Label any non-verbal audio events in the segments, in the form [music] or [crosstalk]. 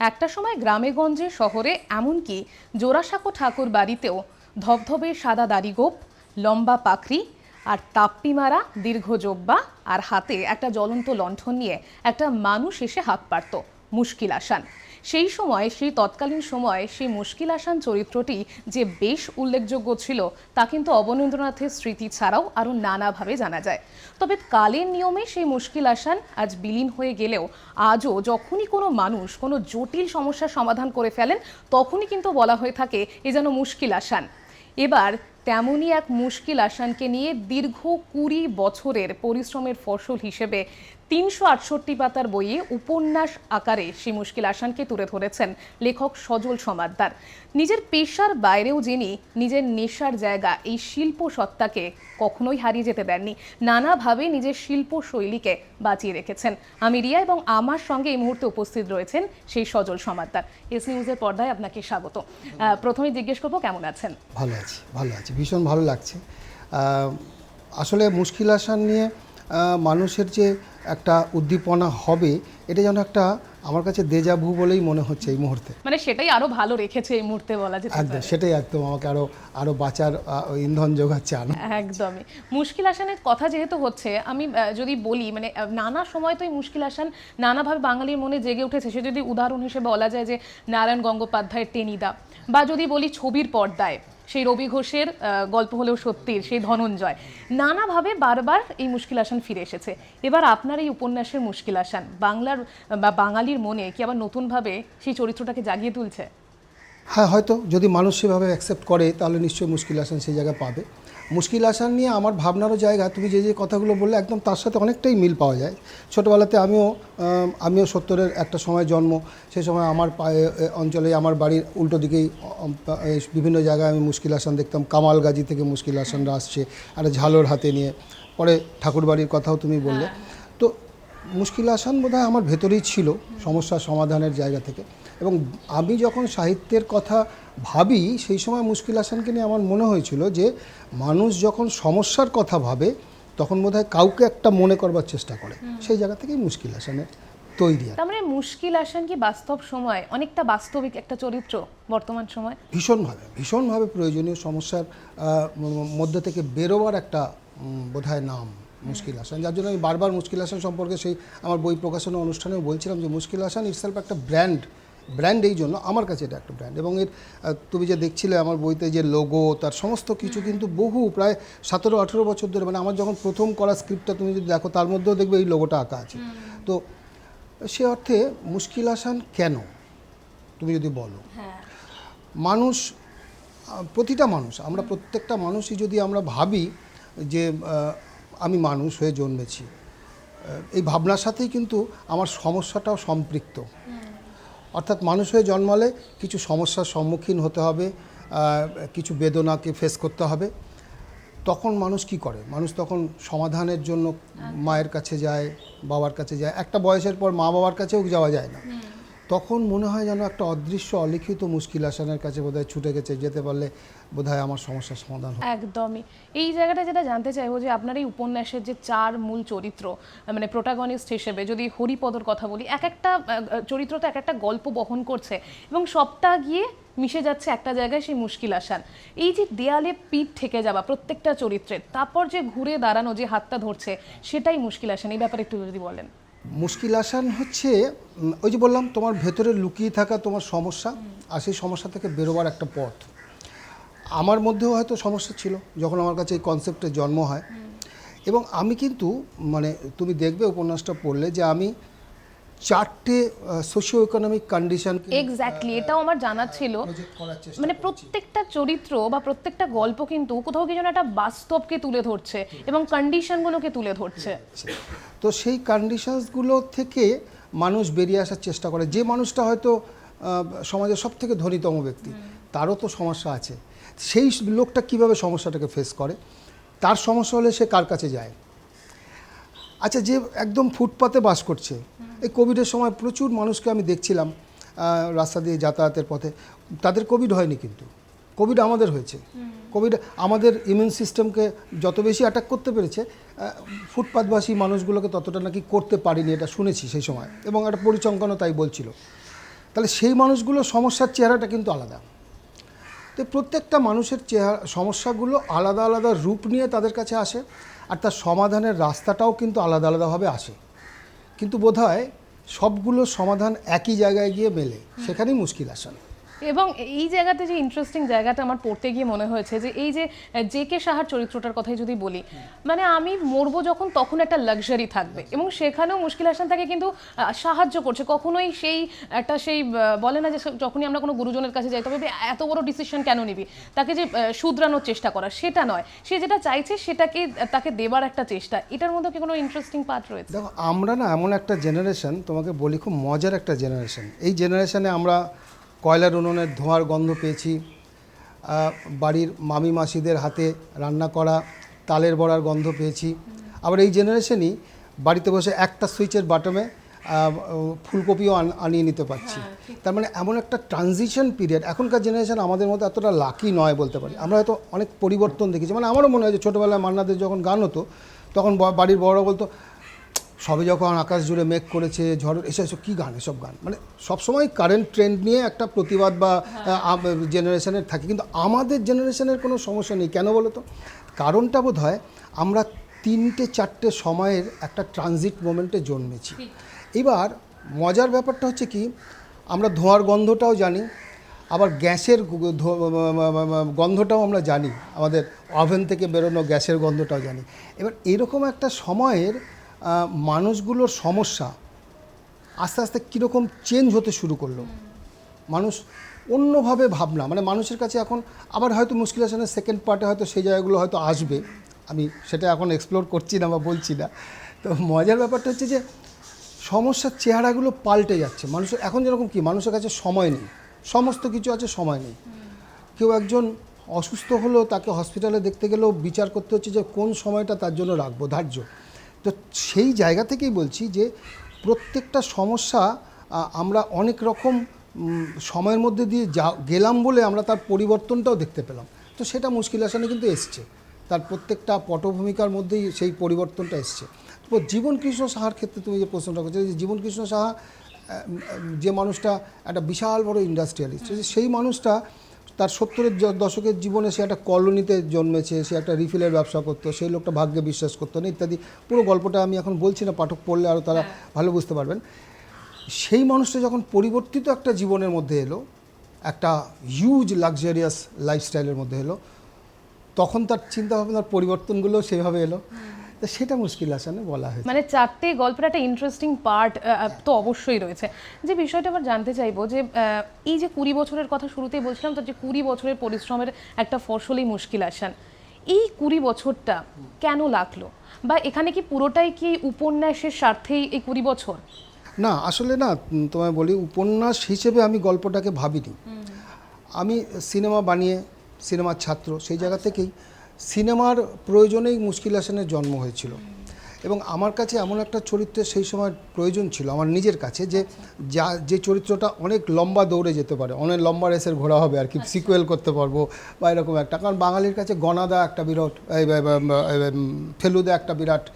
একটা সময় গ্রামেগঞ্জে শহরে এমনকি জোড়াসাঁকো ঠাকুর বাড়িতেও ধবধবে সাদা দাড়িগোপ লম্বা পাখরি আর তাপ্পি মারা দীর্ঘ জোব্বা আর হাতে একটা জ্বলন্ত লণ্ঠন নিয়ে একটা মানুষ এসে হাঁক পারত। মুশকিল আসান। সেই সময়, সেই তৎকালীন সময়ে, সেই মুশকিল আসান চরিত্রটি যে বেশ উল্লেখযোগ্য ছিল, তা কিন্তু অবনীন্দ্রনাথের স্মৃতি ছাড়াও আরও নানাভাবে জানা যায়। তবে কালের নিয়মে সেই মুশকিল আসান আজ বিলীন হয়ে গেলেও আজও যখনই কোনো মানুষ কোনো জটিল সমস্যার সমাধান করে ফেলেন, তখনই কিন্তু বলা হয়ে থাকে এ যেন মুশকিল আসান। এবার তেমনই এক মুশকিল আসানকে নিয়ে দীর্ঘ কুড়ি বছরের পরিশ্রমের ফসল হিসেবে তিনশো আটষট্টি পাতার বইয়ে উপন্যাস আকারে সেই মুশকিল আসানকে তুলে ধরেছেন লেখক সজল সমাদ্দার। নিজের পেশার বাইরেও যিনি নিজের নেশার জায়গা এই শিল্প সত্তাকে কখনোই হারিয়ে যেতে দেননি। নানাভাবে নিজের শিল্প শৈলীকে বাঁচিয়ে রেখেছেন। আমি রিয়া এবং আমার সঙ্গে এই মুহূর্তে উপস্থিত রয়েছেন সেই সজল সমাদ্দার। এস নিউজের পর্দায় আপনাকে স্বাগত। আহ, প্রথমেই জিজ্ঞেস করব কেমন আছেন? ভালো আছি ভালো আছি। ভীষণ ভালো লাগছে। আসলে মুশকিল আসান নিয়ে মানুষের যে একটা উদ্দীপনা হবে এটা যেন একটা আমার কাছে দেজাভু বলেই মনে হচ্ছে এই মুহূর্তে। মানে সেটাই আরও ভালো রেখেছে এই মুহূর্তে বলা যেতে একদম সেটাই একদম আমাকে আরও আরও বাঁচার ইন্ধন যোগাচ্ছে আনো একদমই। মুশকিল আসানের কথা যেহেতু হচ্ছে আমি যদি বলি মানে নানা সময় তো এই মুশকিল আসান নানাভাবে বাঙালির মনে জেগে উঠেছে। সে যদি উদাহরণ হিসেবে বলা যায় যে নারায়ণ গঙ্গোপাধ্যায়ের টেনিদা বা যদি বলি ছবির পর্দায় সেই রবি ঘোষের গল্প হলেও সত্যির, সেই ধনঞ্জয়। নানাভাবে বারবার এই মুশকিল আসান ফিরে এসেছে। এবার আপনার এই উপন্যাসের মুশকিল আসান, বাংলার, বা বাঙালির মনে কি আবার নতুনভাবে সেই চরিত্রটাকে জাগিয়ে তুলছে? হ্যাঁ হয়তো যদি মানুষ সেভাবে অ্যাকসেপ্ট করে, তাহলে নিশ্চয়ই মুশকিল আসান সেই জায়গায় পাবে। মুশকিল আসান নিয়ে আমার ভাবনারও জায়গা। তুমি যে যে কথাগুলো বললে একদম তার সাথে অনেকটাই মিল পাওয়া যায়। ছোটোবেলাতে আমিও আমিও সত্তরের একটা সময় জন্ম সেই সময় আমার পায়ে অঞ্চলে আমার বাড়ির উল্টো দিকেই বিভিন্ন জায়গায় আমি মুশকিল আসান দেখতাম। কামালগাজি থেকে মুশকিল আসানরা আসছে আর ঝালোর হাতে নিয়ে। পরে ঠাকুরবাড়ির কথাও তুমি বললে। তো মুশকিল আসান বোধহয় আমার ভেতরেই ছিল সমস্যা সমাধানের জায়গা থেকে। এবং আমি যখন সাহিত্যের কথা ভাবি সেই সময় মুশকিল আসানকে নিয়ে আমার মনে হয়েছিল যে মানুষ যখন সমস্যার কথা ভাবে তখন বোধহয় কাউকে একটা মনে করবার চেষ্টা করে। সেই জায়গা থেকেই মুশকিল আসানের তৈরি আর তার মানে মুশকিল আসান কি বাস্তব সময়? অনেকটা বাস্তবিক একটা চরিত্র বর্তমান সময়? ভীষণভাবে ভীষণভাবে প্রয়োজনীয় সমস্যার মধ্যে থেকে বেরোবার একটা বোধহয় নাম মুশকিল আসান যার জন্য আমি বারবার মুশকিল আসান সম্পর্কে সেই আমার বই প্রকাশনা অনুষ্ঠানেও বলছিলাম যে মুশকিল আসান ইটসেলফ একটা ব্র্যান্ড ব্র্যান্ড এই জন্য আমার কাছে এটা একটা ব্র্যান্ড এবং এর তুমি যে দেখছিলে আমার বইতে যে লোগো তার সমস্ত কিছু কিন্তু বহু প্রায় সতেরো আঠেরো বছর ধরে মানে আমার যখন প্রথম করা স্ক্রিপ্টটা তুমি যদি দেখো তার মধ্যেও দেখবে এই লোগোটা আঁকা আছে। তো সে অর্থে মুশকিল আসান কেন? তুমি যদি বলো। হ্যাঁ। মানুষ প্রতিটা মানুষ আমরা প্রত্যেকটা মানুষই যদি আমরা ভাবি যে আমি মানুষ হয়ে জন্মেছি এই ভাবনার সাথেই কিন্তু আমার সমস্যাটাও সম্পৃক্ত। অর্থাৎ মানুষ হয়ে জন্মালে কিছু সমস্যার সম্মুখীন হতে হবে কিছু বেদনাকে ফেস করতে হবে। তখন মানুষ কি করে? মানুষ তখন সমাধানের জন্য মায়ের কাছে যায় বাবার কাছে যায়। একটা বয়সের পর মা বাবার কাছেও যাওয়া যায় না। তখন মনে হয় যেন একটা অদৃশ্য, অলিখিত মুশকিল আসানের কাছে বোধহয় ছুটে গেছে, যেতে পারলে বোধহয় আমার সমস্যার সমাধান একদমই। এই জায়গাটা যেটা জানতে চাইব যে আপনার এই উপন্যাসের যে চার মূল চরিত্র মানে প্রোটাগনিস্ট হিসেবে যদি হরিপদর কথা বলি, এক একটা চরিত্র তো এক একটা গল্প বহন করছে এবং সবটা গিয়ে মিশে যাচ্ছে একটা জায়গায় সেই মুশকিল আসান। এই যে দেয়ালে পিঠ থেকে যাওয়া প্রত্যেকটা চরিত্রের তারপর যে ঘুরে দাঁড়ানো, যে হাতটা ধরছে, সেটাই মুশকিল আসান। এই ব্যাপারে একটু যদি বলেন। মুশকিল আসান হচ্ছে ওই যে বললাম তোমার ভেতরে লুকিয়ে থাকা তোমার সমস্যা আর সেই সমস্যা থেকে বেরোবার একটা পথ। আমার মধ্যেও হয়তো সমস্যা ছিল যখন আমার কাছে এই কনসেপ্টের জন্ম হয়। এবং আমি কিন্তু মানে তুমি দেখবে উপন্যাসটা পড়লে যে আমি চারটে সোশিও ইকোনমিক কন্ডিশন এক্স্যাক্টলি এটাও আমার জানা ছিল। মানে প্রত্যেকটা চরিত্র বা প্রত্যেকটা গল্প কিন্তু কোথাও কিছু একটা বাস্তবকে তুলে ধরছে এবং কন্ডিশনগুলোকে তুলে ধরছে। তো সেই কন্ডিশনসগুলো থেকে মানুষ বেরিয়ে আসার চেষ্টা করে। যে মানুষটা হয়তো সমাজের সব থেকে ধনীতম ব্যক্তি তারও তো সমস্যা আছে। সেই লোকটা কীভাবে সমস্যাটাকে ফেস করে? তার সমস্যা হলে সে কার কাছে যায়? আচ্ছা যে একদম ফুটপাতে বাস করছে এই কোভিডের সময় প্রচুর মানুষকে আমি দেখছিলাম রাস্তা দিয়ে যাতায়াতের পথে। তাদের কোভিড হয়নি কিন্তু। কোভিড আমাদের হয়েছে। কোভিড আমাদের ইমিউন সিস্টেমকে যত বেশি অ্যাটাক করতে পেরেছে আহ, ফুটপাতবাসী মানুষগুলোকে ততটা নাকি করতে পারিনি এটা শুনেছি সেই সময়। এবং একটা পরিচঙ্কনও তাই বলছিল। তাহলে সেই মানুষগুলোর সমস্যার চেহারাটা কিন্তু আলাদা। তো প্রত্যেকটা মানুষের চেহারা সমস্যাগুলো আলাদা আলাদা রূপ নিয়ে তাদের কাছে আসে আর তার সমাধানের রাস্তাটাও কিন্তু আলাদা আলাদাভাবে আসে। কিন্তু বোধহয় সবগুলো সমাধান একই জায়গায় গিয়ে মেলে। সেখানেই মুশকিল আসান এবং এই জায়গাতে যে ইন্টারেস্টিং জায়গাটা আমার পড়তে গিয়ে মনে হয়েছে যে এই যে জে কে সাহার চরিত্রটার কথাই যদি বলি মানে আমি মরবো যখন তখন একটা লাক্সারি থাকবে এবং সেখানেও মুশকিল হাসান তাকে কিন্তু সাহায্য করছে। কখনোই সেই একটা সেই বলে না যে যখনই আমরা কোনো গুরুজনের কাছে যাই, তবে এত বড় ডিসিশন কেন নিবি? তাকে যে শুধরানোর চেষ্টা করা, সেটা নয়। সে যেটা চাইছে সেটাকে, তাকে দেবার একটা চেষ্টা। এটার মধ্যে কি কোনো ইন্টারেস্টিং পার্ট রয়েছে? দেখো, আমরা না এমন একটা জেনারেশন তোমাকে বলি খুব মজার একটা জেনারেশন এই জেনারেশনে আমরা কয়লার উনুনের ধোঁয়ার গন্ধ পেয়েছি। বাড়ির মামি মাসিদের হাতে রান্না করা তালের বড়ার গন্ধ পেয়েছি। আবার এই জেনারেশনই বাড়িতে বসে একটা সুইচের বাটমে ফুলকপিও আন- আনিয়ে নিতে পারছি। তার মানে এমন একটা ট্রানজিশন পিরিয়ড এখনকার জেনারেশন আমাদের মতো এতটা লাকি নয় বলতে পারি। আমরা হয়তো অনেক পরিবর্তন দেখেছি। মানে আমারও মনে হয় যে ছোটোবেলায় মান্নাদের যখন গান হতো তখন বাড়ির বড়রা বলতো সবে যখন আকাশ জুড়ে মেঘ করেছে ঝড় এসে এসব কী গান এসব গান? মানে সবসময় কারেন্ট ট্রেন্ড নিয়ে একটা প্রতিবাদ বা জেনারেশনের থাকে। কিন্তু আমাদের জেনারেশনের কোনো সমস্যা নেই। কেন বলো তো? কারণটা বোধ হয় আমরা তিনটে চারটে সময়ের একটা ট্রানজিট মোমেন্টে জন্মেছি। এবার মজার ব্যাপারটা হচ্ছে কি আমরা ধোঁয়ার গন্ধটাও জানি আবার গ্যাসের গন্ধটাও আমরা জানি আমাদের ওভেন থেকে বেরোনো গ্যাসের গন্ধটাও জানি। এবার এরকম একটা সময়ের মানুষগুলোর সমস্যা আস্তে আস্তে কীরকম চেঞ্জ হতে শুরু করল। মানুষ অন্যভাবে ভাবনা মানে মানুষের কাছে এখন আবার হয়তো মুশকিল হাসানের সেকেন্ড পার্টে হয়তো সেই জায়গাগুলো হয়তো আসবে। আমি সেটা এখন এক্সপ্লোর করছি না বা বলছি না। তো মজার ব্যাপারটা হচ্ছে যে, সমস্যার চেহারাগুলো পাল্টে যাচ্ছে। মানুষের, এখন যেরকম কি, মানুষের কাছে সময় নেই। সমস্ত কিছু আছে, সময় নেই। কেউ একজন অসুস্থ হলো, তাকে হসপিটালে দেখতে গেলেও বিচার করতে হচ্ছে যে কোন সময়টা তার জন্য রাখব, ধার্য। তো সেই জায়গা থেকেই বলছি যে প্রত্যেকটা সমস্যা আমরা অনেক রকম সময়ের মধ্যে দিয়ে যা, গেলাম বলে আমরা তার পরিবর্তনটাও দেখতে পেলাম। তো সেটা মুশকিল আসানে কিন্তু এসছে। তার প্রত্যেকটা পটভূমিকার মধ্যেই সেই পরিবর্তনটা এসছে। তো জীবন কৃষ্ণ সাহার ক্ষেত্রে তুমি যে প্রশ্নটা করছ, যে জীবন কৃষ্ণ সাহা যে মানুষটা একটা বিশাল বড় ইন্ডাস্ট্রিয়ালিস্ট, সেই মানুষটা তার সত্তরের দশকের জীবনে সে একটা কলোনিতে জন্মেছে সে একটা রিফিলের ব্যবসা করতো সেই লোকটা ভাগ্যে বিশ্বাস করতো না ইত্যাদি। পুরো গল্পটা আমি এখন বলছি না পাঠক পড়লে আরও তারা ভালো বুঝতে পারবেন। সেই মানুষটা যখন পরিবর্তিত একটা জীবনের মধ্যে এলো একটা হিউজ লাক্সারিয়াস লাইফস্টাইলের মধ্যে এলো তখন তার চিন্তাভাবনার পরিবর্তনগুলো সেভাবে এলো। তা সেটা মুশকিল আসানে বলা হয়েছে। মানে চারটে গল্পের একটা ইন্টারেস্টিং পার্ট তো অবশ্যই রয়েছে। যে বিষয়টা আবার জানতে চাইব যে এই যে কুড়ি বছরের কথা শুরুতেই বলছিলাম তো যে কুড়ি বছরের পরিশ্রমের একটা ফসলই মুশকিল আসান। এই কুড়ি বছরটা কেন লাগল? বা এখানে কি পুরোটাই কি উপন্যাসের স্বার্থেই এই কুড়ি বছর? না আসলে না তোমায় বলি উপন্যাস হিসেবে আমি গল্পটাকে ভাবিনি। আমি সিনেমা বানিয়ে সিনেমার ছাত্র সেই জায়গা থেকেই সিনেমার প্রয়োজনেই মুশকিল হাসানের জন্ম হয়েছিল। এবং আমার কাছে এমন একটা চরিত্রের সেই সময় প্রয়োজন ছিল আমার নিজের কাছে যে যা যে চরিত্রটা অনেক লম্বা দৌড়ে যেতে পারে অনেক লম্বা রেসের ঘোরা হবে আর কি সিকুয়েল করতে পারব বা এরকম একটা। কারণ বাঙালির কাছে গনাদা একটা বিরাট ফেলুদা একটা বিরাট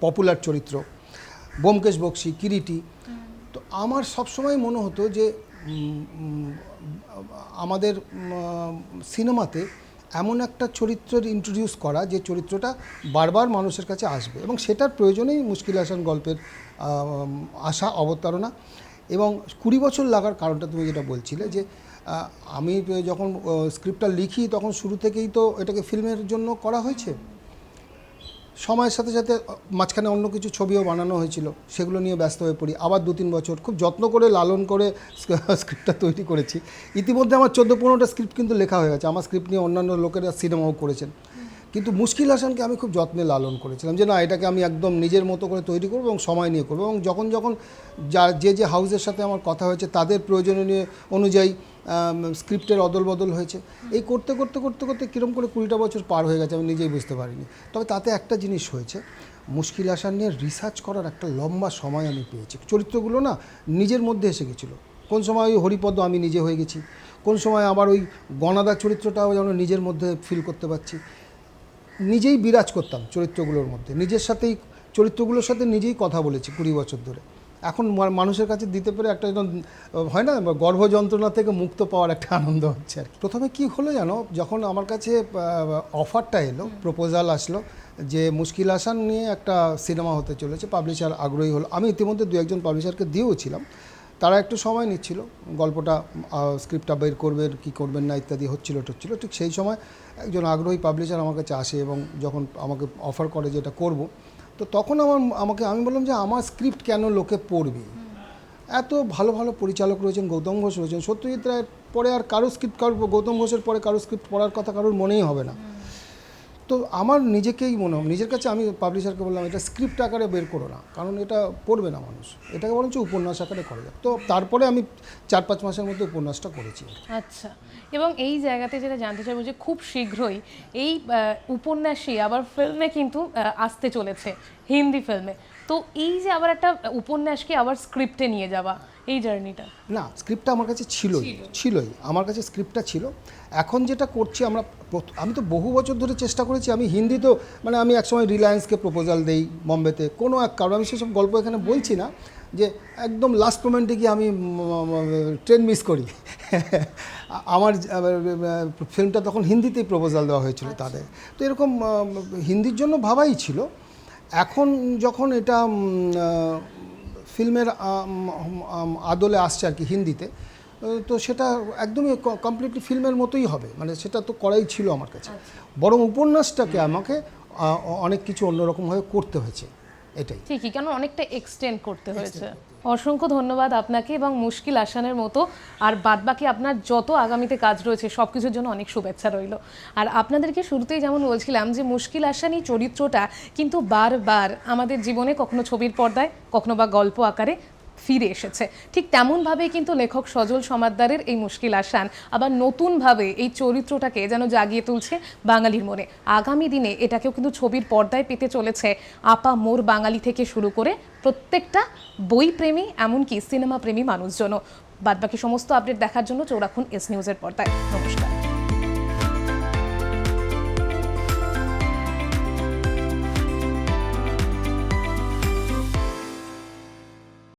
পপুলার চরিত্র। ব্যোমকেশ বক্সি কিরিটি। তো আমার সবসময় মনে হতো যে আমাদের সিনেমাতে এমন একটা চরিত্রের ইন্ট্রোডিউস করা যে চরিত্রটা বারবার মানুষের কাছে আসবে এবং সেটার প্রয়োজনেই মুশকিল হাসান গল্পের আশা, অবতারণা এবং কুড়ি বছর লাগার কারণটা তুমি যেটা বলছিলে যে আমি যখন স্ক্রিপ্টটা লিখি তখন শুরু থেকেই তো এটাকে ফিল্মের জন্য করা হয়েছে? সময়ের সাথে সাথে মাঝখানে অন্য কিছু ছবিও বানানো হয়েছিল, সেগুলো নিয়ে ব্যস্ত হয়ে পড়ি। আবার দু তিন বছর খুব যত্ন করে, লালন করে [laughs] স্ক্রিপ্টটা তৈরি করেছি। ইতিমধ্যে আমার চোদ্দ পনেরোটা স্ক্রিপ্ট কিন্তু লেখা হয়ে গেছে। আমার স্ক্রিপ্ট নিয়ে অন্যান্য লোকেরা সিনেমাও করেছেন। কিন্তু মুশকিল হাসানকে আমি খুব যত্নে লালন করেছিলাম যে, না, এটাকে আমি একদম নিজের মতো করে তৈরি করব এবং সময় নিয়ে করব। এবং যখন যখন যা, যে যে হাউসের সাথে আমার কথা হয়েছে, তাদের প্রয়োজনীয় অনুযায়ী স্ক্রিপ্টের অদল বদল হয়েছে। এই করতে করতে করতে করতে কীরকম করে কুড়িটা বছর পার হয়ে গেছে আমি নিজেই বুঝতে পারিনি। তবে তাতে একটা জিনিস হয়েছে, মুশকিল আসান নিয়ে রিসার্চ করার একটা লম্বা সময় আমি পেয়েছি। চরিত্রগুলো না নিজের মধ্যে এসে গেছিল। কোন সময় ওই হরিপদ আমি নিজে হয়ে গেছি, কোন সময় আবার ওই গণাদা চরিত্রটাও যেন নিজের মধ্যে ফিল করতে পারছি। নিজেই বিরাজ করতাম চরিত্রগুলোর মধ্যে। নিজের সাথেই, চরিত্রগুলোর সাথে নিজেই কথা বলেছি কুড়ি বছর ধরে। এখন মানুষের কাছে দিতে পেরে একটা যেন, হয় না গর্ভ যন্ত্রণা থেকে মুক্ত পাওয়ার একটা আনন্দ হচ্ছে আর কি। প্রথমে কি হলো জানো যখন আমার কাছে অফারটা এলো প্রপোজাল আসলো যে মুশকিল আসান নিয়ে একটা সিনেমা হতে চলেছে পাবলিশার আগ্রহী হলো। আমি ইতিমধ্যে দু একজন পাবলিশারকে দিয়েও ছিলাম। তারা একটু সময় নিচ্ছিল গল্পটা স্ক্রিপ্টটা বের করবেন কি করবেন না ইত্যাদি হচ্ছিল টচ্ছিল। ঠিক সেই সময় একজন আগ্রহী পাবলিশার আমার কাছে আসে এবং যখন আমাকে অফার করে যে এটা করব তো তখন আমার আমাকে, আমি বললাম যে আমার স্ক্রিপ্ট কেন লোকে পড়বে? এত ভালো ভালো পরিচালক রয়েছেন, গৌতম ঘোষ রয়েছেন। সত্যজিৎ রায়ের পরে আর কারও স্ক্রিপ্ট কারও গৌতম ঘোষের পরে কারও স্ক্রিপ্ট পড়ার কথা কারোর মনেই হবে না। তো আমার নিজেকেই মনে হয়, নিজের কাছে আমি পাবলিশারকে বললাম, এটা স্ক্রিপ্ট আকারে বের করো না, কারণ এটা পড়বে না মানুষ। এটাকে বরঞ্চ উপন্যাস আকারে করা যাক। তো তারপরে আমি চার পাঁচ মাসের মধ্যে উপন্যাসটা করেছি আচ্ছা এবং এই জায়গাতে যেটা জানতে চাইব যে খুব শীঘ্রই এই উপন্যাসই আবার ফিল্মে কিন্তু আসতে চলেছে, হিন্দি ফিল্মে তো এই যে আবার একটা উপন্যাসকে আবার স্ক্রিপ্টে নিয়ে যাওয়া এই জার্নিটা? না স্ক্রিপ্টটা আমার কাছে ছিলই ছিলই। আমার কাছে স্ক্রিপ্টটা ছিল। এখন যেটা করছি আমরা আমি তো বহু বছর ধরে চেষ্টা করেছি আমি হিন্দি তো মানে আমি একসময় রিলায়েন্সকে প্রপোজাল দেই বম্বেতে কোনো এক কারণ। আমি সেসব গল্প এখানে বলছি না যে একদম লাস্ট মোমেন্টে গিয়ে আমি ট্রেন মিস করি। আমার ফিল্মটা তখন হিন্দিতেই প্রপোজাল দেওয়া হয়েছিল তাদের। তো এরকম হিন্দির জন্য ভাবাই ছিল। এখন যখন এটা ফিল্মের আদলে আসছে আর কি হিন্দিতে। তো সেটা একদমই কমপ্লিটলি ফিল্মের মতোই হবে। মানে সেটা তো করাই ছিল আমার কাছে। বরং উপন্যাসটাকে আমাকে অনেক কিছু অন্যরকমভাবে করতে হয়েছে। এটাই। ঠিকই কেন অনেকটা এক্সটেন্ড করতে হয়েছে। অসংখ্য ধন্যবাদ আপনাকে এবং মুশকিল আসানের মতো। আর বাদবাকি আপনার যত আগামীতে কাজ রয়েছে সব কিছুর জন্য অনেক শুভেচ্ছা রইল। আর আপনাদেরকে শুরুতেই যেমন বলছিলাম যে মুশকিল আসানি চরিত্রটা কিন্তু বারবার আমাদের জীবনে কখনো ছবির পর্দায় কখনো বা গল্প আকারে ফিরে এসেছে। ঠিক তেমনভাবেই কিন্তু লেখক সজল সমাদ্দারের এই মুশকিল আসান আবার নতুনভাবে এই চরিত্রটাকে যেন জাগিয়ে তুলছে বাঙালির মনে। আগামী দিনে এটাকেও কিন্তু ছবির পর্দায় পেতে চলেছে আপা মোর বাঙালি থেকে শুরু করে প্রত্যেকটা বই প্রেমী এমনকি সিনেমা প্রেমী মানুষজনও। বাদবাকি সমস্ত আপডেট দেখার জন্য চোখ রাখুন এস নিউজের পর্দায়। নমস্কার।